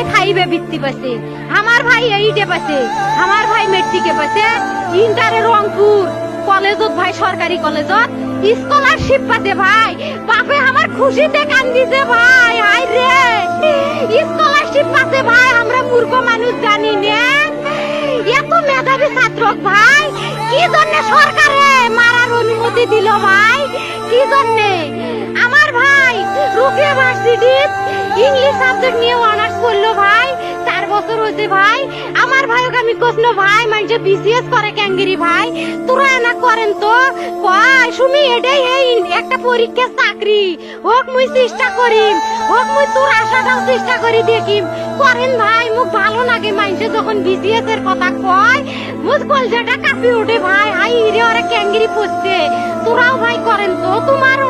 ভাই ফাইভে বৃত্তি পাচ্ছে আমার ভাই এইটে পাচ্ছে আমার ভাই মেট্রিকে পাচ্ছে ইন্টারে রংপুর কলেজত ভাই, সরকারি কলেজত। স্কলারশিপ পাতে ভাই। বাপে আমার খুশিতে কান্দিছে ভাই। হাই রে। স্কলারশিপ পাতে ভাই। আমরা মূর্খ মানুষ জানি না। এত মেধাবী ছাত্র ভাই। কি জন্য সরকারে মারার অনুমতি দিল ভাই? কি জন্য? আমার ভাই রুকিয়া ভার্সিটি ইংলিশ সাবজেক্ট নিয়ে করল ভাই, চার বছর হয়েছে ভাই। আমার ভাইকে আমি কোসনো ভাই মানে বিসিএস করে ক্যাঙ্গিরি ভাই। তোরা না করেন তো। কয় সুমি, এটাই এই একটা পরীক্ষা চাকরি। হোক, মুই চেষ্টা করিম। হোক, মুই তোর আশাটাও চেষ্টা করি দেখিম। করেন ভাই, মুখ ভালো লাগে মানুষে যখন বিসিএস এর কথা কয়। মুখ কলজাটা কাঁপি উঠে ভাই। হাই রে ওরা ক্যাঙ্গিরি পড়ছে তোরাও ভাই করেন তো। তোমারও